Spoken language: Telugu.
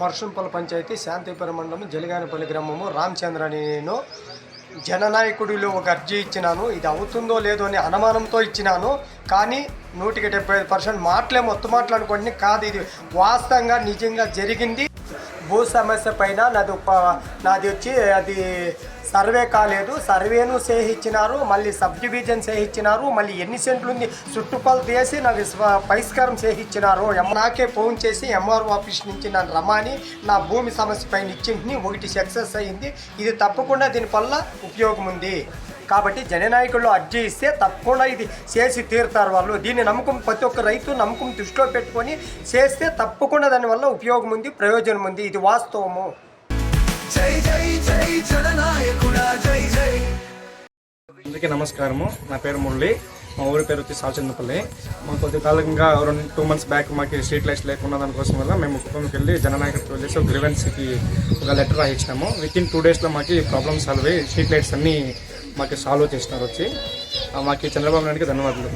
మర్షంపల్లి పంచాయతీ శాంతిపురం మండలం జలిగానిపల్లి గ్రామము. రామచంద్ర అని నేను జననాయకుడిలో ఒక అర్జీ ఇచ్చినాను. ఇది అవుతుందో లేదో అని అనుమానంతో ఇచ్చినాను. కానీ నూటికి డెబ్బై ఐదు పర్సెంట్ మాటలే మొత్తం మాట్లాడుకోండి. కాదు ఇది వాస్తవంగా నిజంగా జరిగింది. భూ సమస్య పైన నాది నాది వచ్చి అది సర్వే కాలేదు. సర్వేను చేయించినారు మళ్ళీ సబ్ డివిజన్ చేయించినారు మళ్ళీ ఎన్ని సెంట్లు ఉంది చుట్టుపక్కల తీసి నాకు పరిష్కారం చేయించినారు నాకే ఫోన్ చేసి ఎంఆర్ఓ ఆఫీస్ నుంచి నన్ను రమ్మని నా భూమి సమస్య పైన ఇచ్చింటిని ఒకటి సక్సెస్ అయింది. ఇది తప్పకుండా దీనివల్ల ఉపయోగం ఉంది కాబట్టి జననాయకుల్లో అర్జీ ఇస్తే తప్పకుండా ఇది చేసి తీరుతారు వాళ్ళు. దీన్ని నమ్మకం ప్రతి ఒక్క రైతు నమ్మకం దృష్టిలో పెట్టుకొని చేస్తే తప్పకుండా దానివల్ల ఉపయోగం ఉంది ప్రయోజనం ఉంది. ఇది వాస్తవము. జై జై జై జననాయకుడా జై జై. అందరికీ నమస్కారము. నా పేరు మురళి. మా ఊరి పేరు వచ్చి సాల్చందపల్లి. మా కొద్ది కాలంగా రెండు టూ మంత్స్ బ్యాక్ మాకు స్ట్రీట్ లైట్స్ లేకుండా దానికోసం వల్ల మేము కుటుంబంకి వెళ్ళి జననాయకుడికి వెళ్ళేసి ఒక గ్రీవెన్స్కి ఒక లెటర్ రాయించినాము విత్ ఇన్ టూ డేస్లో మాకు ప్రాబ్లమ్ సాల్వ్ అయ్యి స్ట్రీట్ లైట్స్ అన్నీ మాకు సాల్వ్ చేసినారు వచ్చి మాకు చంద్రబాబు నాయుడికి ధన్యవాదాలు.